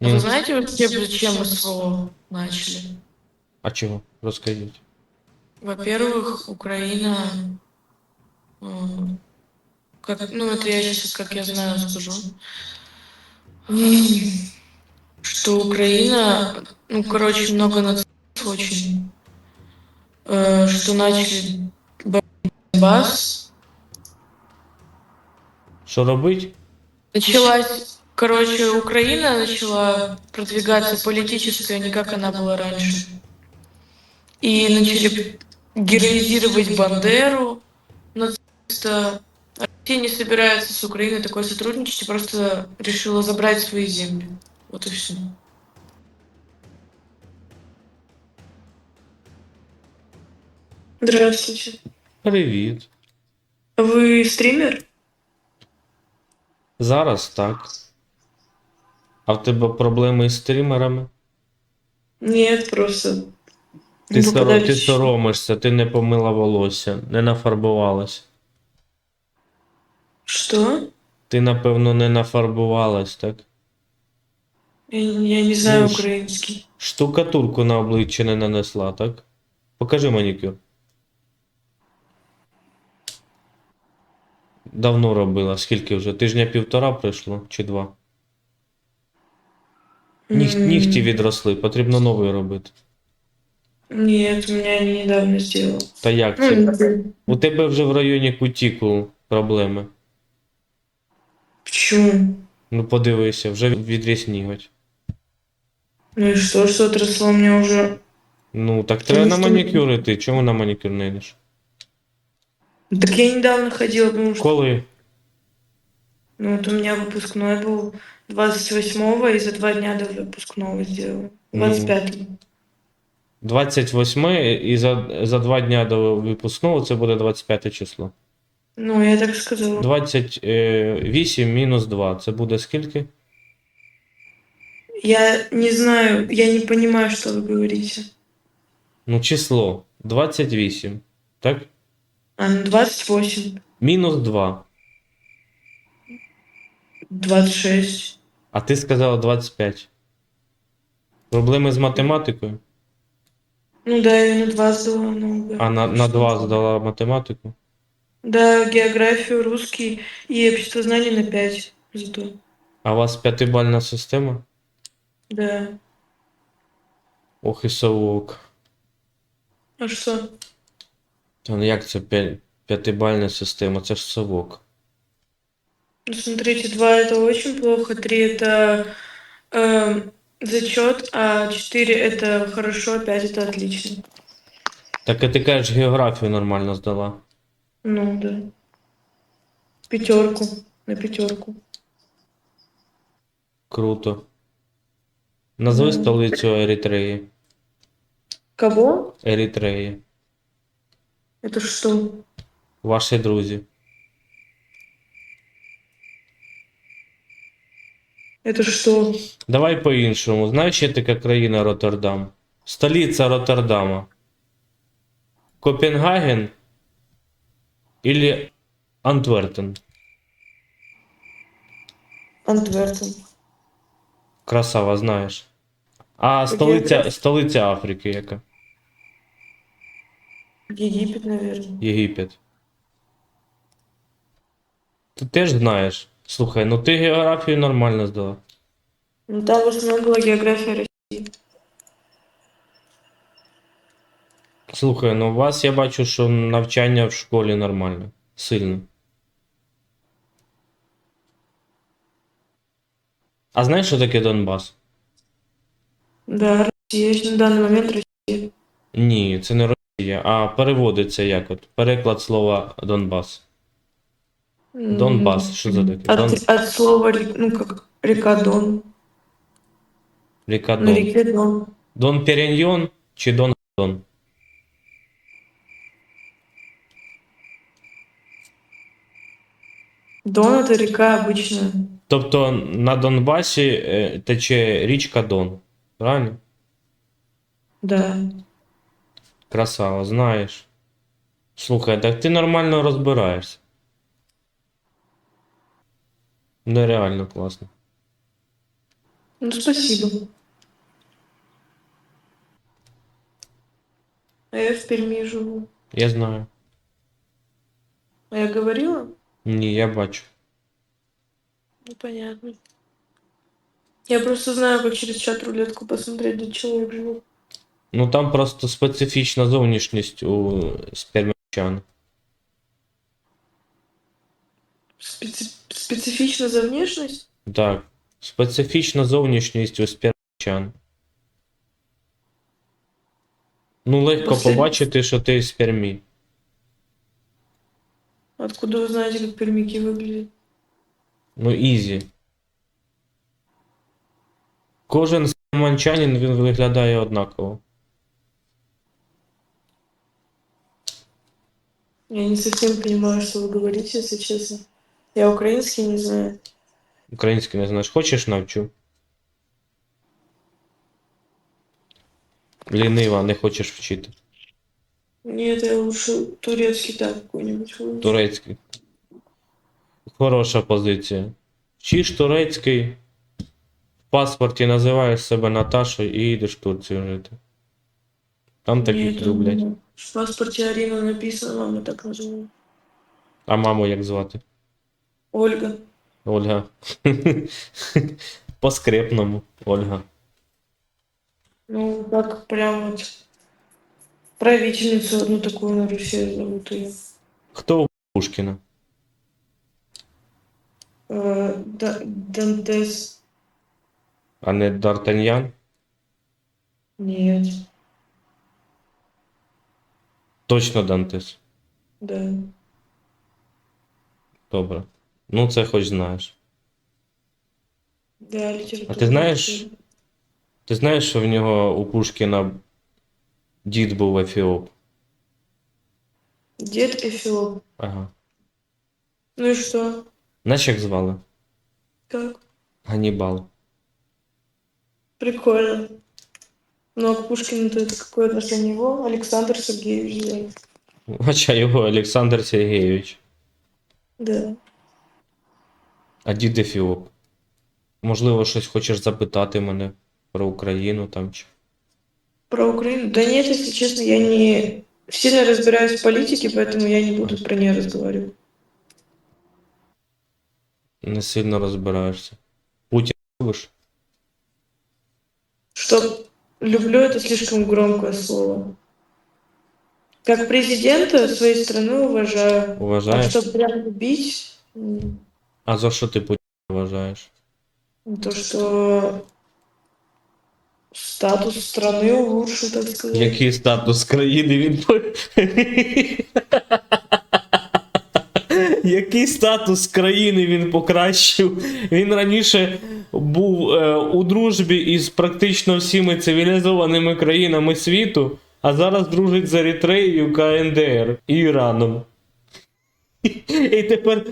А вы знаете вообще, зачем СВО начали? А чого? Розкажіть. Во-первых, Украина... м, Как, ну, это я сейчас, как я знаю, скажу. М, Что Украина... Ну, короче, много нацистов очень. э, Что начали Донбасс. Що робить? Началась... Короче, Украина начала продвигаться политически, а не как она была раньше. И начали героизировать Бандеру, нациста. Россия не собирается с Украиной такое сотрудничать и просто решила забрать свои земли. Вот и все. Здравствуйте. Привіт. Вы стример? Зараз так. А в тебе проблеми із стрімерами? Нет, просто... Ти, соро... ти соромишся, ти не помила волосся, не нафарбувалась. Что? Ти, напевно, не нафарбувалась, так? Я, я не знаю Ну, украинский. Штукатурку на обличчя не нанесла, так? Покажи манікюр. Давно робила, скільки вже? Тижня півтора пройшло чи два? Ніх... Нігті відросли, потрібно новий робити. Нет, у меня недавно сделал. Та як Ну, це? не- У тебе вже в районі кутікул проблеми. Почему? Ну подивися, вже відріс ніготь. Ну и что, что отросло мне уже? Ну, так Тому треба на що- манікюр іти. Чому на манікюр не йдеш? Так я недавно ходила, потому что Коли? ну, вот у меня выпускной был 28-го, и за два дня до выпускного сделала. Ну. 25-го. 28 і за, за два дня до випускного це буде 25 число. Ну, я так сказала. 28 мінус 2. Це буде скільки? Я не знаю, я не понимаю, что вы говорите. Ну, число 28. Так? А, ну 28, Мінус 2. 26. А ти сказала 25. Проблеми з математикою? Ну да, я на 2 сдала много. А на, на 2 здала математику? Да, географию, русский и обществознание на 5 зато. А у вас п'ятибальна система? Да. Ох і совок. А что? Та ну як це п'я- п'ятибальна система? Це ж совок. Ну, смотрите, 2 это очень плохо, 3 это эм, зачет, а 4 это хорошо, 5 это отлично. Так а ти кажеш, географію нормально здала. Ну да. Пятерку. На пятерку. Круто. Назви Ну. столицю Еритреї. Кого? Еритреї. Это что? Ваші друзі. Это что? Давай по-іншому. Знаєш, є така країна Роттердам? Столиця Роттердама. Копенгаген или Антверпен? Антверпен. Красава, знаєш. А столиця, столиця Африки яка? Египет, наверное. Єгипет. Ти теж знаєш. Слухай, ну ти географію нормально здала. Ну там в основном была география России. Слухай, ну у вас я бачу, що навчання в школі нормально. Сильно. А знаєш, що таке Донбас? Да, Россия. Есть на данный момент Россия. Ні, це не Росія, а переводиться як от. Переклад слова Донбас. М, Донбас, що за таке? От, Дон... от слова, рек- ну как, река Дон. Ріка На Дон. реке Дон. Дон Переньйон чи Дон Дон? Дон это река обычная. Тобто на Донбасі е, тече річка Дон. Правильно? Да. Красава, знаєш. Слухай, так ти нормально розбираєшся. Нереально класно. Ну, спасибо. А я в Перми живу. Я знаю. А я говорила? Ні, я бачу. Ну, понятно. Я просто знаю, как через чат рулетку посмотреть, где человек живет. Ну там просто специфічна зовнішність у спермячан. Специ- Специфично за внешность? Так. Специфічна зовнішність у спермячан. Ну, легко Послед- побачити, що ти з спермі. Откуда вы знаете, как пермики выглядят? Ну, ізі. Кожен сперманчанин він виглядає однаково. Я не совсем понимаю, что вы говорите, если честно. Я украинский не знаю. Український не знаєш, хочеш навчу? Лінива, не хочеш вчити. Нет, я лучше турецкий так какой-нибудь. Турецький. Хороша позиція. Вчиш турецький, в паспорті називаєш себе Наташою і їдеш в Турцію жити. Там таких люблять. В паспорте Арина написано, мама так называет. А маму як звати? Ольга. Ольга. По скрепному, Ольга. Ну, как прям вот правительницу одну такую на Руси зовут ее. Хто у Пушкіна? Э, Да- Дантес. А не Д'Артаньян? Нет, Точно Дантес. да. Добре. Ну, це хоч знаєш. Да, литература. А ти знаєш- Ти знаєш, що в нього у Пушкіна дід був Ефіоп? Дед Эфиоп. Ага. Ну и что? Знаєш, як звали? Как? Ганнібал. Прикольно. Ну а к Пушкину-то это какое отношение его? Александр Сергеевич Зеленский. Хоча його Олександр Сергійович, Да. а дід Ефіоп. Можливо, щось хочеш запитати мене про Україну там чи. Про Украину? Да нет, если честно, я не сильно разбираюсь в политике, поэтому я не буду про нее разговаривать. Не сильно розбираєшся. Путін любиш? Что люблю это слишком громкое слово. Как президента своей страны уважаю. А Уважаєш? чтобы прям любить, м, А за що ти Путіна вважаєш? то, что статус страны улучшил, так сказать. Який статус країни він Який статус країни він покращив? Він раніше був е, у дружбі із практично всіми цивілізованими країнами світу, а зараз дружить з Еритреєю, КНДР і Іраном. І тепер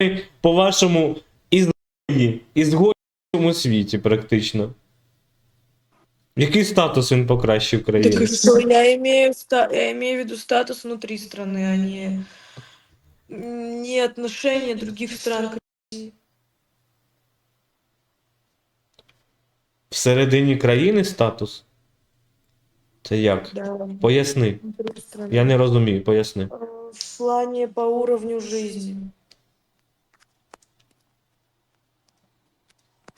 росіяни, по-вашому, ізгої, ізгої в цьому світі практично. Який статус він покращив країни? Так и что, я имею, ста- я имею в виду статус внутри страны, а не, не отношения других стран к России. Всередині країни статус? Це як? Да, Поясни. внутри страны. Я не розумію, поясни. Э, В плане по уровню жизни.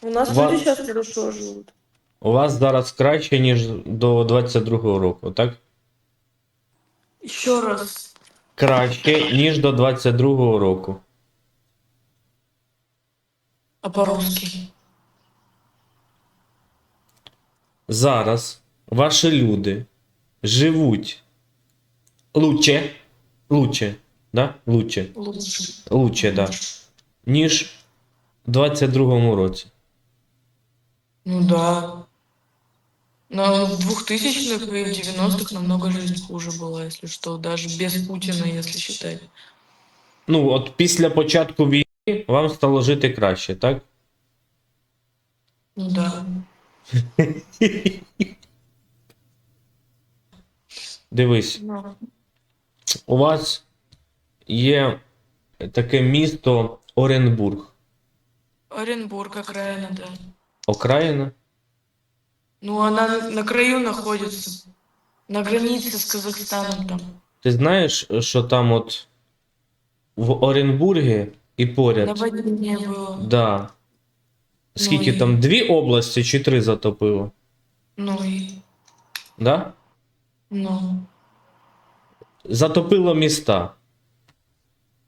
У нас Ва- люди сейчас хорошо живут. У вас зараз краще, ніж до 22-го року, так? Еще раз. Краще, ніж до 22-го року. А по-русски? Зараз ваші люди живуть лучше, лучше, да? Лучше, Лучше. лучше, да. Ніж в 22-му році. Ну да. Но в 2000-х и в 90-х намного жизнь хуже была, если что, даже без Путина, если считать. Ну, от після початку війни вам стало жити краще, так? Ну да. Дивись. Ну, У вас є таке місто Оренбург. Оренбург, окраина, да. Окраїна? Ну, она на, на краю находится. На границе с Казахстаном там. Ти знаєш, що там от в Оренбургі і поряд? Наводнение было. Да. Скільки Ну і- там? Дві області чи три затопило? Ну и... Да? Ну. Затопило міста.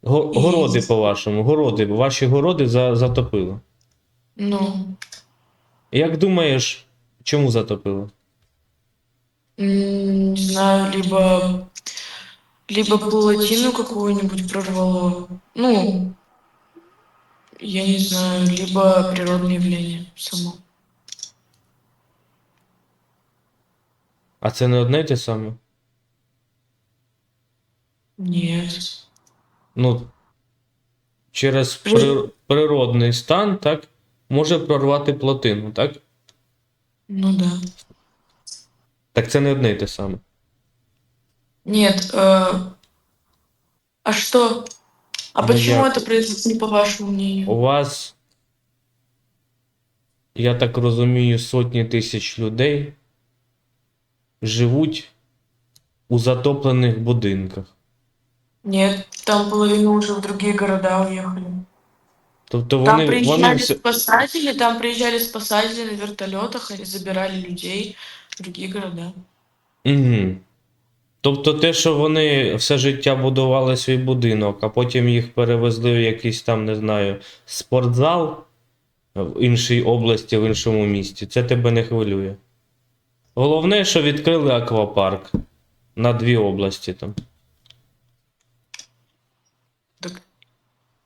Го- І- Городи, по-вашому, городи, ваші городи за- затопило. Ну. Як думаєш, чому затопило? Не знаю, либо... Либо плотину какую-нибудь прорвало. Ну, я не знаю, либо природное явление само. А це не одне й те саме? Нет. Ну, через при- природний стан, так, може прорвати плотину, так? Ну да. Так це не одне й те саме. Нет. э, А что? А Ну, почему я- это произошло, не по вашему мнению? У вас, я так розумію, сотні тисяч людей живуть у затоплених будинках. Нет, там половина уже в другие города уехали. Тобто Там вони, приезжали вони все. спасатели, там приезжали спасатели на вертолетах и забирали людей в другие города. Угу. Тобто те, що вони все життя будували свій будинок, а потім їх перевезли в якийсь там, не знаю, спортзал в іншій області, в іншому місті, це тебе не хвилює. Головне, що відкрили аквапарк на дві області там. Так,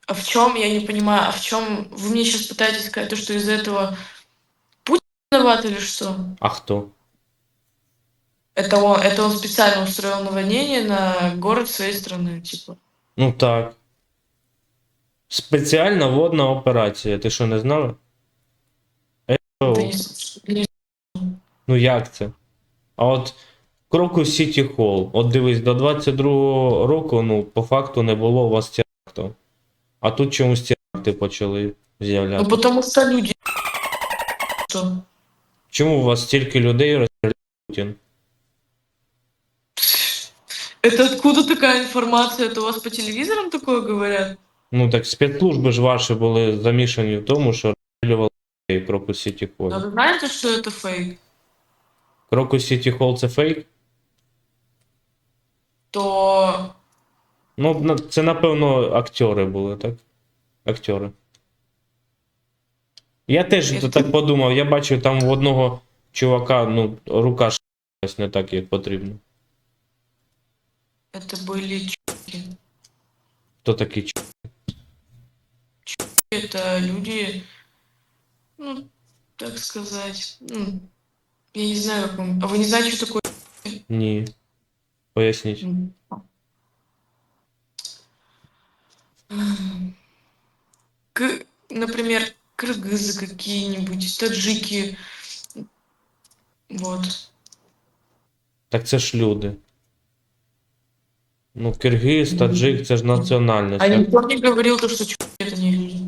а в чем, я не понимаю, а в чем вы мне сейчас пытаетесь сказать, то, что из-за этого Путин виноват или что? А хто? Это он, это он специально устроил наводнение на город своей страны, типа. Ну так. Спеціальна водна операція. Ти що не знала? СВО. Да не- не- Ну як це? А от Крокус Сіті Холл. От дивись, до 22-го року, ну, по факту не було у вас терактів. А тут чомусь теракти почали Ну, з'являтися. потому что люди... Что? Чому у вас стільки людей розстріляє Путін? Это откуда такая информация? Это у вас по телевизорам такое говорят? Ну так спецслужби ж ваші були замішані в тому, що розстрілювали людей Крокус Сіті А Холл. вы знаете, что это фейк? Крокус Сіті Холл це фейк? То Ну, на- це, напевно, актери були, так? Актери. Я теж Я так подумав, я бачив там в одного чувака, ну, рука ш**лась не так, як потрібно. это были чуваки. Хто такий ч... Это люди, ну, так сказать, ну, я не знаю, как вам... А вы не знаете, что такое? Ні. Поясніть. К, например, кыргызы какие-нибудь, таджики. Вот. Так це ж люди. Ну, киргиз, таджик, це ж національність. А так? никто не говорил то, что чуваки это не люди.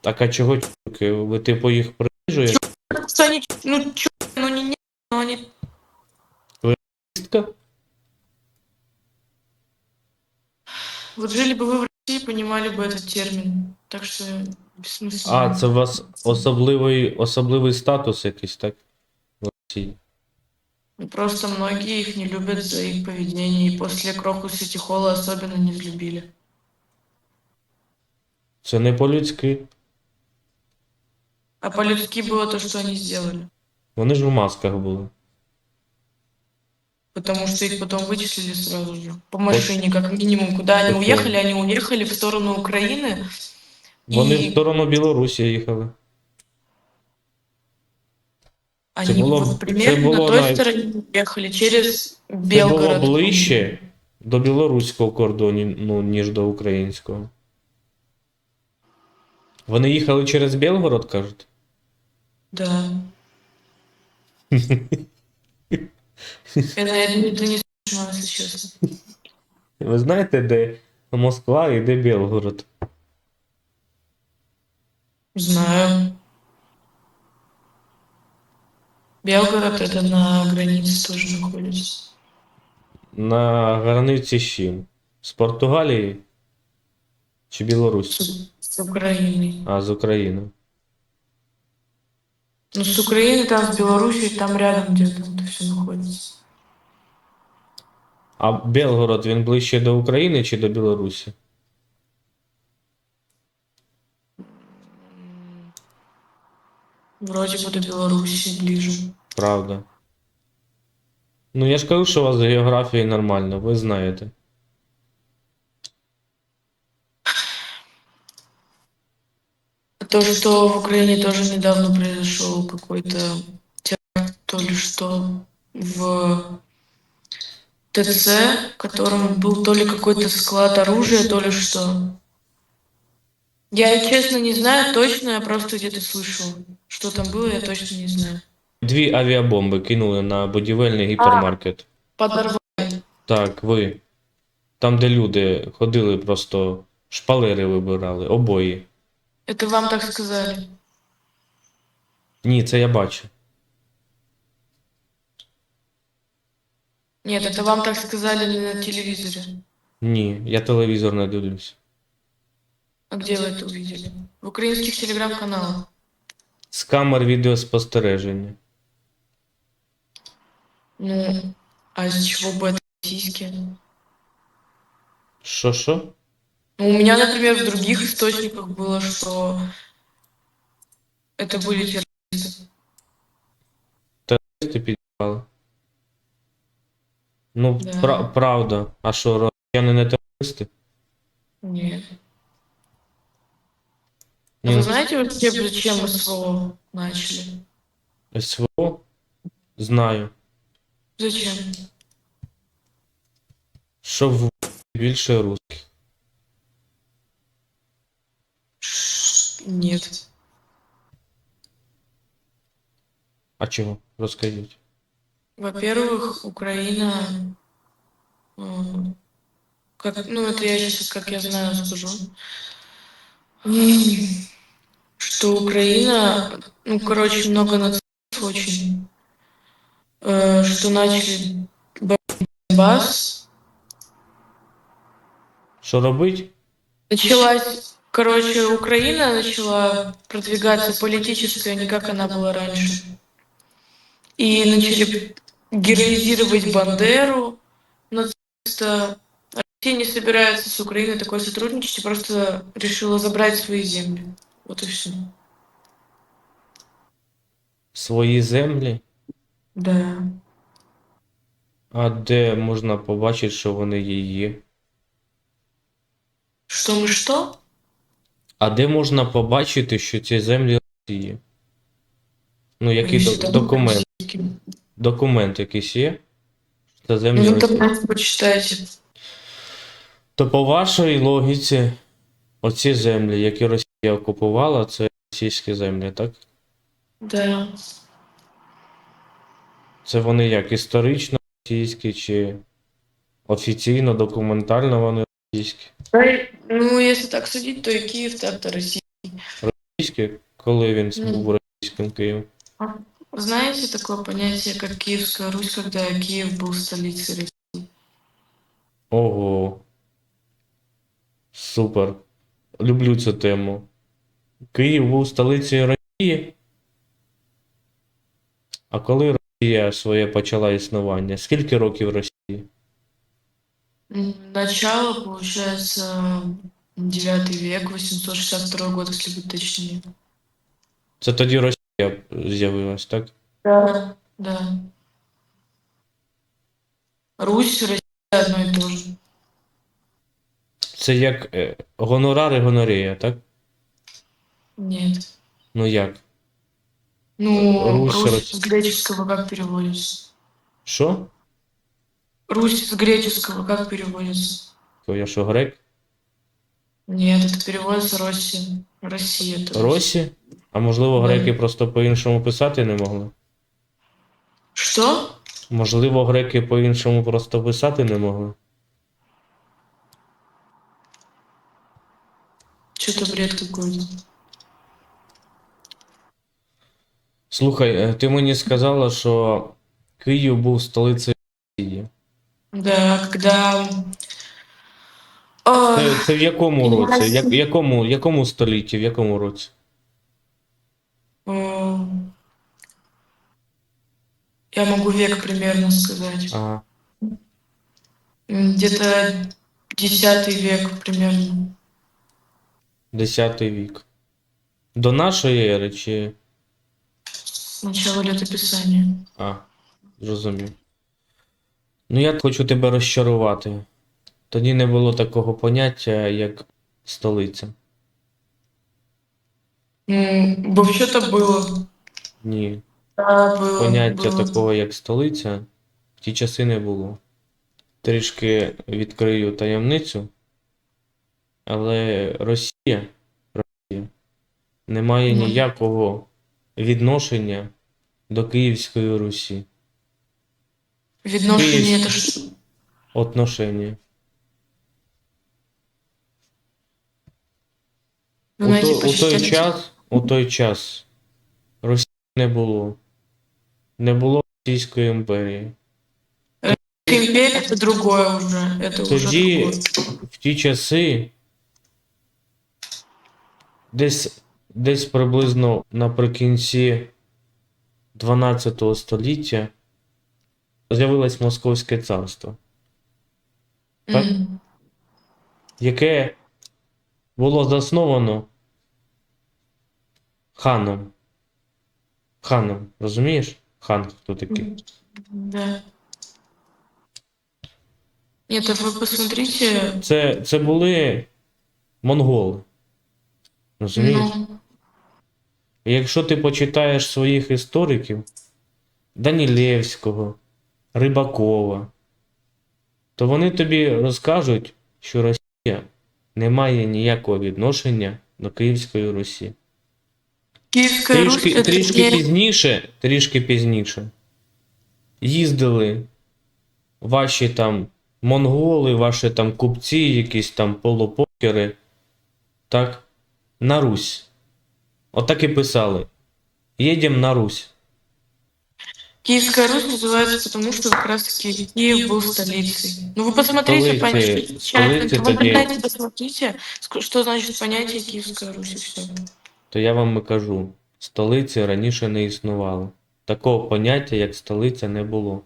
Так а чого чуваки? Ви типу їх принижуєте? Что они, ну, чё, ну, не, не, ну, они Вот жили бы вы в России, понимали бы этот термин. Так что бессмысленно. А, це у вас особливий, особливий статус якийсь, так? В Росії. Ну, Просто многие их не любят за их поведение, и после Крокус Сити Холла особенно не взлюбили. Це не по-людськи. А по-людски было то, что они сделали. Вони ж в масках були. Потому что их потом вычислили сразу же. По машине, как минимум. Куда они уехали? Они уехали в сторону Украины. Вони І- в сторону Білорусі їхали. Они было- вот примерно это было на той на- стороне уехали, через Це було Белгород. ближче до білоруського кордону, ну, ніж до українського. Вони їхали через Белгород, кажуть? Да. Это, это не смешно, если честно. Ви знаєте, де Москва і де Белгород? Знаю. Белгород это на границе тоже находится. На границі з чим? З Португалії? Чи Білорусі? С, с Украиной. А, з України. Ну, с Украины, там, с Белоруссией, там рядом где-то это все находится. А Белгород він ближче до України чи до Білорусі? Вроде бы до Белоруссии ближе. Правда. Ну, я ж кажу, що у вас з географією нормально, ви знаєте. То, что в Украине тоже недавно произошел какой-то теракт, то ли что в ТЦ, в котором был то ли какой-то склад оружия, то ли что. Я, честно, не знаю точно, я просто где-то слышал. Что там было, я точно не знаю. Дві авіабомби кинули на будівельний гіпермаркет. Подорвали. Так, ви. Там, де люди ходили, просто шпалери вибирали, обої. Это вам так сказали. Ні, це я бачу. Нет, это вам так сказали на телевизоре. Ні, я телевізор не дивлюсь. А где вы это увидели? В украинских телеграм-каналах. З камер відеоспостереження. Ну, а из чего бы это российские? Що що? Ну, у меня, например, в других источниках было, что это были террористы. Ти підбали. Ну, Да. пра- правда. А що, росіяни не терористи? Нет. А Ні, вы знаете вообще, зачем СВО начали? СВО? Знаю. Зачем? Щоб в більше русських. Нет. А чого? Розкажіть. Во-первых, Украина... м, Как, ну, это я сейчас, как я знаю, скажу. М, Что Украина, ну, короче, много нацистов очень. э, Что начали бомбить Донбасс. Що робить? Началась, короче, Украина начала продвигаться политически, а не как она была раньше. И начали героизировать Бандеру, нациста. Россия не собирается с Украиной такое сотрудничать и просто решила забрать свои земли. Вот и все. Свої землі? Да. А де можна побачити, що вони є? Что мы что? А де можна побачити, що ці землі Росії? Ну, який до- документ? Документ якийсь є? Це землі Ну, Росії. там почитайте. То по вашій логіці, оці землі, які Росія окупувала, це російські землі, так? Да. Це вони як історично російські, чи офіційно, документально вони російські? Ну, если так судить, то и Киев так-то Россия. Російські, коли він був російським Києвом? Знаете такое понятие, как Киевская Русь, когда Киев был столицей России? Ого. Супер. Люблю цю тему. Київ був столицею Росії. А коли Росія своє почала існування? Скільки років Росії? Начало, получается, 9 век, 862 год, если быть точнее. Це тоді Росія з'явилась, так? Да. Да. Русь, Россия одно и то же. Це як е, гонорар і гонорея, так? Нет. Ну як? Ну, Русь, Русь, Рос- с греческого как переводится? Що? Русь с греческого как переводится? Я що, грек? Нет, это переводится Россия. Россия. то. Росі? А можливо, Да. греки просто по-іншому писати не могли? Что? Можливо, греки по-іншому просто писати не могли? Что-то бред какой-то. Слухай, е, ти мені сказала, що Київ був столицею Росії. Да, когда... А, Це, це в якому році? Як, якому, якому столітті, в якому році? Я могу век примерно сказать. Ага. М, Где-то десятый век примерно. 10 вік. До нашої ери чи. С начала летописания. А, зрозумів. Ну, я хочу тебе розчарувати. Тоді не було такого поняття, як столиця. М, Вообще-то было. Ні. Да, было. Поняття было. такого, як столиця, в ті часи не було. Трішки відкрию таємницю, але Росія, Росія не має Ну. ніякого відношення до Київської Русі. Відношення Київ- это что? Отношення. Вы У, знаете, то, у той посчитайте. час, у той час Росії не було. Не було Російської імперії. Империя это другое уже. Это уже Тоді другое. в ті часи, десь, десь приблизно наприкінці 12 століття з'явилось Московське царство, так? Яке було засновано ханом. Ханом, розумієш? Хан хто такий? Да. Нет, а вы посмотрите. Це, це були монголи. Розумієш? Ну, якщо ти почитаєш своїх істориків Данілєвського, Рибакова, то вони тобі розкажуть, що Росія не має ніякого відношення до Київської Русі. Русь Трішки, это трішки пізніше, трішки пізніше їздили ваші там монголи, ваші там купці, якісь там полупокери, так, на Русь. Отак і писали. Їдемо на Русь. Киевская Русь называется потому, что как раз таки Киев был столицей. Ну вы посмотрите, Столицы- понятие, столицы в это где? интернете посмотрите, ск- что значит понятие Киевская Русь и все. То я вам і кажу, столиці раніше не існувало. Такого поняття, як столиця, не було.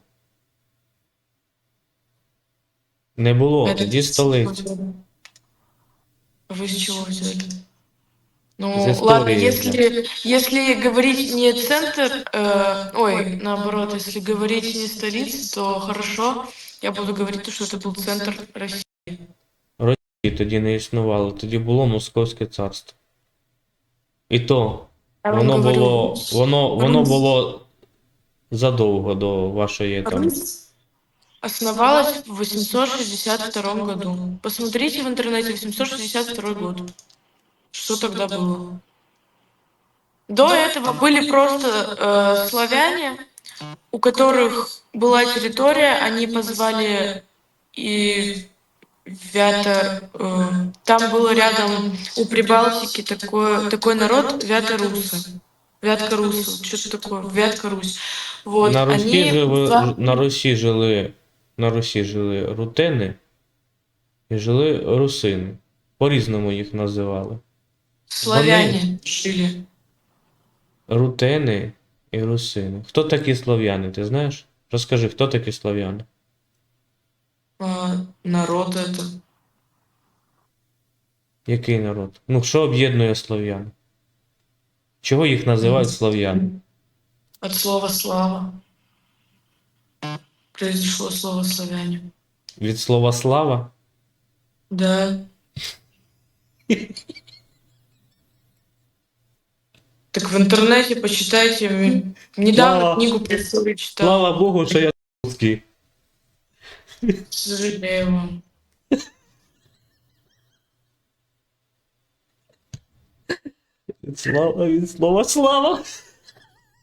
Не було, тоді столиця. Вы с чего взяли? Ну, Из истории ладно, я если, если говорить не центр, э, ой, наоборот, если говорить не столица, то хорошо, я буду говорить, то, что это был центр России. І тоді не існувало, тоді було Московське царство. І то Я вам воно говорю, було, воно, воно Русь- було задовго до вашої там. Русь основалась в 862 году. Посмотрите в интернете 862 год. Что тогда было? До этого были просто э, славяне, у которых была территория, они позвали и Вятор. э, там было рядом у Прибалтики такой, такой народ Вяторусы. Вятка Русы, что-то такое, Вятка Русь. Вот, на, Русі они жили, позвали- на Русі жили, на Русі жили рутени і жили русини. По-різному їх називали. славяне жили. Рутени і русини. Хто такі слов'яни, ти знаєш? Розкажи, хто такі слов'яни? А, народ это. Який народ? Ну, що об'єднує слов'ян? Чого їх називають слов'яни? От слова слава. Произошло слово славяне. Від слова слава? Да. Так в интернете почитайте. Недавно Слава. книгу про историю читал. Слава Богу, що я русський. Сожалею вам. Від слава, слава.